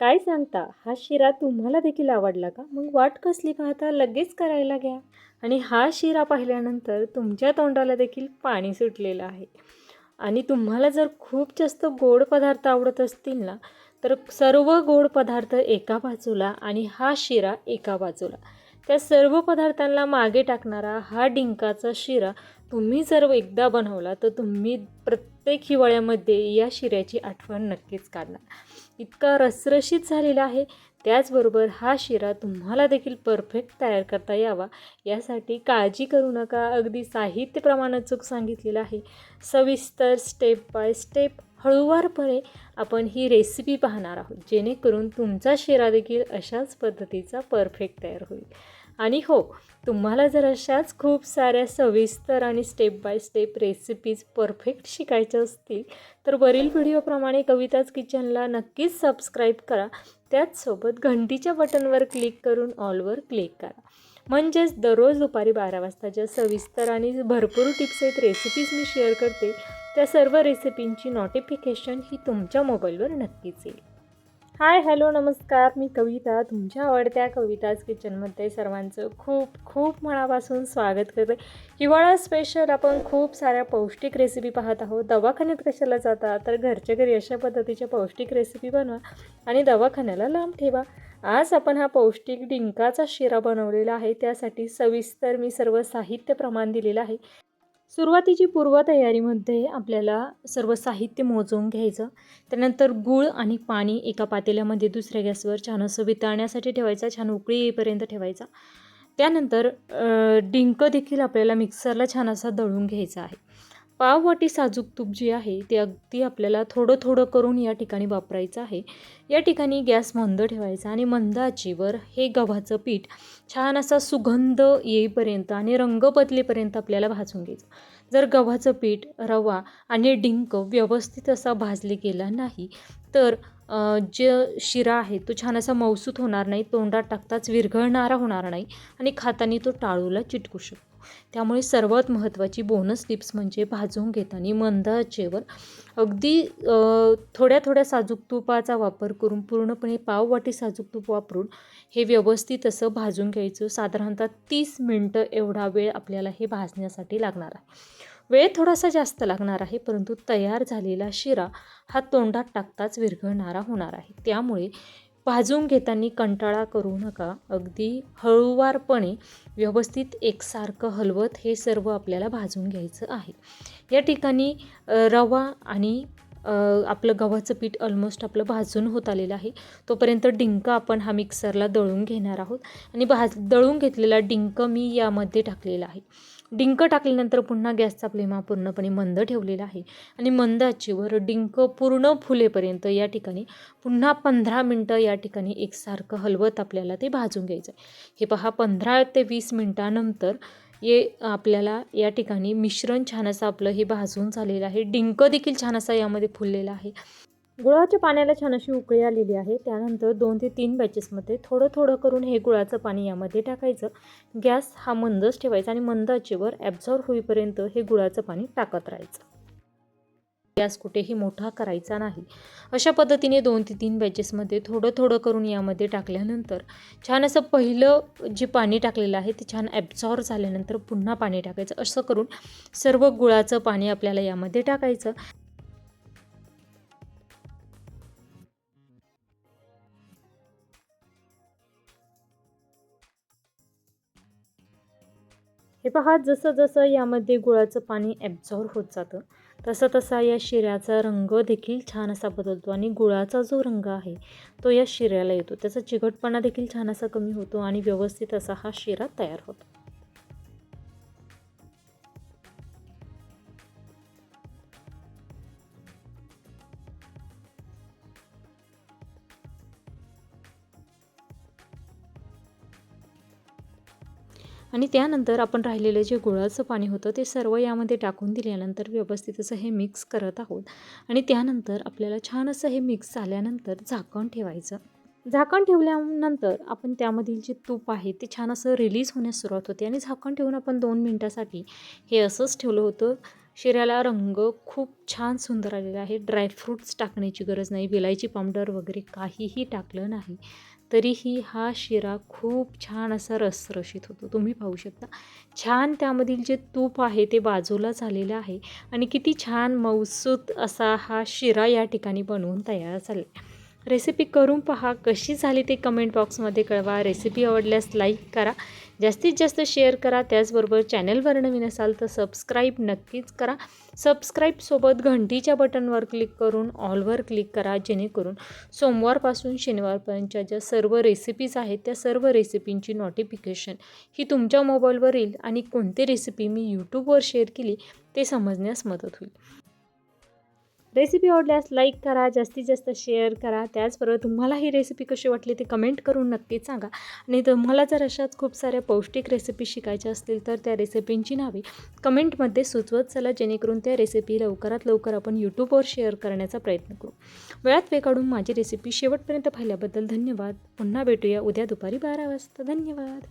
काय सांगता? हा शिरा तुम्हाला देखील आवडला का? मग वाट कसली पाहता? लगेच करायला घ्या. आणि हा शिरा पाहिल्यानंतर तुमच्या तोंडाला देखील पाणी सुटलेलं आहे. आणि तुम्हाला जर खूप जास्त गोड पदार्थ आवडत असतील ना तर सर्व गोड पदार्थ एका बाजूला आणि हा शिरा एका बाजूला. त्या सर्व पदार्थांना मागे टाकणारा हा डिंकाचा शिरा तुम्ही जर एकदा बनवला तर तुम्ही प्रत्येक हिवाळ्यामध्ये या शिऱ्याची आठवण नक्कीच काढणार. इतका रसरशीत झालेला आहे. त्याचबरोबर हा शिरा तुम्हाला देखील परफेक्ट तयार करता यावा. यासाठी काळजी करू नका. अगदी साहित्य प्रमाण चूक सांगितलेलं आहे. सविस्तर स्टेप बाय स्टेप हळूवारपणे आपण ही रेसिपी पाहणार आहोत. जेणेकरून तुमचा शिरा देखील अशाच पद्धतीचा परफेक्ट तयार होईल. आणि हो तुम्हाला जर अशाच खूप साऱ्या सविस्तर आणि step by step recipes perfect शिकायच्या असतील तर वरील व्हिडिओप्रमाणे कविताज किचनला नक्कीच सबस्क्राईब करा. त्याचसोबत घंटीच्या बटनवर क्लिक करून ऑलवर क्लिक करा. म्हणजेच दररोज दुपारी बारा वाजता ज्या सविस्तर आणि भरपूर टिप्स आहेत रेसिपीज मी शेअर करते त्या सर्व रेसिपींची नोटिफिकेशन ही तुमच्या मोबाईलवर नक्कीच येईल. हाय हॅलो नमस्कार. मी कविता तुमच्या आवडत्या कविताज किचनमध्ये सर्वांचं खूप खूप मनापासून स्वागत करते. हिवाळा स्पेशल आपण खूप साऱ्या पौष्टिक रेसिपी पाहत आहोत. दवाखान्यात कशाला जाता? तर घरच्या घरी अशा पद्धतीच्या पौष्टिक रेसिपी बनवा आणि दवाखान्याला लांब ठेवा. आज आपण हा पौष्टिक डिंकाचा शिरा बनवलेला आहे. त्यासाठी सविस्तर मी सर्व साहित्य प्रमाण दिलेलं आहे. सुरुवातीची पूर्वतयारीमध्ये आपल्याला सर्व साहित्य मोजून घ्यायचं. त्यानंतर गूळ आणि पाणी एका पातेल्यामध्ये दुसऱ्या गॅसवर छान असं वितळण्यासाठी ठेवायचा छान उकळी येईपर्यंत ठेवायचा. त्यानंतर डिंक देखील आपल्याला मिक्सरला छान असा दळून घ्यायचा आहे. पाववाटी साजूक तूप जी आहे ते अगदी आपल्याला थोडं थोडं करून या ठिकाणी वापरायचं आहे. या ठिकाणी गॅस मंद ठेवायचा आणि मंद हे गव्हाचं पीठ छान असा सुगंध येईपर्यंत आणि रंग बदलेपर्यंत आपल्याला भाजून घ्यायचं. जर गव्हाचं पीठ रवा आणि डिंक व्यवस्थित असा भाजले गेला नाही तर जे शिरा आहे तो छान असा मौसूत होणार नाही तोंडात टाकताच विरघळणारा होणार नाही आणि खाताना तो टाळूला चिटकू शकतो. त्यामुळे सर्वात महत्त्वाची बोनस टिप्स म्हणजे भाजून घेताना मंद आचेवर अगदी थोड्या थोड्या साजूक तुपाचा वापर करून पूर्णपणे पाववाटी साजूक तूप वापरून हे व्यवस्थित असं भाजून घ्यायचं. साधारणतः तीस मिनटं एवढा वेळ आपल्याला हे भाजण्यासाठी लागणार आहे. वेळ थोडासा जास्त लागणार आहे परंतु तयार झालेला शिरा हा तोंडात टाकताच विरघळणारा होणार आहे. त्यामुळे भाजून घेताना कंटाळा करू नका. अगदी हळूवारपणे व्यवस्थित एकसारखं हलवत हे सर्व आपल्याला भाजून घ्यायचं आहे. या ठिकाणी रवा आणि आपलं गव्हाचं पीठ ऑलमोस्ट आपलं भाजून होत आलेलं आहे. तोपर्यंत डिंक आपण हा मिक्सरला दळून घेणार आहोत. आणि भाज दळून घेतलेला डिंक मी यामध्ये टाकलेला आहे. डिंक टाकल्यानंतर पुन्हा गॅसचा फ्लेम हा पूर्णपणे मंद ठेवलेला आहे. आणि मंद डिंक पूर्ण फुलेपर्यंत या ठिकाणी पुन्हा पंधरा मिनटं या ठिकाणी एकसारखं हलवत आपल्याला ते भाजून घ्यायचं आहे हे पहा पंधरा ते वीस मिनटानंतर ये आपल्याला या ठिकाणी मिश्रण छान असं आपलं हे भाजून झालेलं आहे. डिंक देखील छान असा यामध्ये फुललेला आहे. गुळाच्या पाण्याला छान अशी उकळी आलेली आहे. त्यानंतर दोन ते तीन बॅचेसमध्ये थोडं थोडं करून हे गुळाचं पाणी यामध्ये टाकायचं. गॅस हा मंदच ठेवायचा आणि मंद आचेवर ॲब्झॉर्व होईपर्यंत हे गुळाचं पाणी टाकत राहायचं. गॅस कुठेही मोठा करायचा नाही. अशा पद्धतीने दोन ते तीन बॅचेसमध्ये थोडं थोडं करून यामध्ये टाकल्यानंतर छान असं पहिलं जे पाणी टाकलेलं आहे ते छान ॲब्झॉर्व झाल्यानंतर पुन्हा पाणी टाकायचं. असं करून सर्व गुळाचं पाणी आपल्याला यामध्ये टाकायचं. हे पहा जसं जसं यामध्ये गुळाचं पाणी ॲब्झॉर्व होत जातं तसं तसा या शिऱ्याचा रंग देखील छान असा बदलतो आणि गुळाचा जो रंग आहे तो या शिऱ्याला येतो. त्याचा चिकटपणा देखील छान असा कमी होतो आणि व्यवस्थित असा हा शिरा तयार होतो. आणि त्यानंतर आपण राहिलेलं जे गुळाचं पाणी होतं ते सर्व यामध्ये टाकून दिल्यानंतर व्यवस्थित असं हे मिक्स करत आहोत. आणि त्यानंतर आपल्याला छान असं हे मिक्स झाल्यानंतर झाकण ठेवायचं. झाकण ठेवल्यानंतर आपण त्यामधील जे तूप आहे ते छान असं रिलीज होण्यास सुरुवात होते. आणि झाकण ठेवून आपण दोन मिनटासाठी हे असंच ठेवलं होतं. शिऱ्याला रंग खूप छान सुंदर आलेला आहे. ड्रायफ्रूट्स टाकण्याची गरज नाही. विलायची पावडर वगैरे काहीही टाकलं नाही. तरीही हा शिरा खूप छान असा रसरशीत होतो. तुम्ही पाहू शकता. छान त्यामधील जे तूप आहे ते बाजूला झालेलं आहे आणि किती छान मौसूत असा हा शिरा या ठिकाणी बनवून तयार झाला रेसिपी करून पहा. कशी झाली ते कमेंट बॉक्समध्ये कळवा. रेसिपी आवडल्यास लाईक करा. जास्तीत जास्त शेअर करा. त्याचबरोबर चॅनलवर नवीन असाल तर सबस्क्राईब नक्कीच करा. सबस्क्राईबसोबत घंटीच्या बटनवर क्लिक करून ऑलवर क्लिक करा जेणेकरून सोमवारपासून शनिवारपर्यंतच्या ज्या सर्व रेसिपीज आहेत त्या सर्व रेसिपींची नोटिफिकेशन ही तुमच्या मोबाईलवर येईल आणि कोणती रेसिपी मी यूट्यूबवर शेअर केली ते समजण्यास मदत होईल. रेसिपी आवडल्यास लाईक करा जास्तीत जास्त शेअर करा. त्याचबरोबर तुम्हाला ही रेसिपी कशी वाटली ते कमेंट करून नक्कीच सांगा. आणि तुम्हाला जर अशाच खूप साऱ्या पौष्टिक रेसिपी शिकायच्या असतील तर त्या रेसिपींची नावे कमेंटमध्ये सुचवत चला जेणेकरून त्या रेसिपी लवकरात लवकर आपण यूट्यूबवर शेअर करण्याचा प्रयत्न करू. वेळात वेळ काढून माझी रेसिपी शेवटपर्यंत पाहिल्याबद्दल धन्यवाद. पुन्हा भेटूया उद्या दुपारी बारा वाजता. धन्यवाद.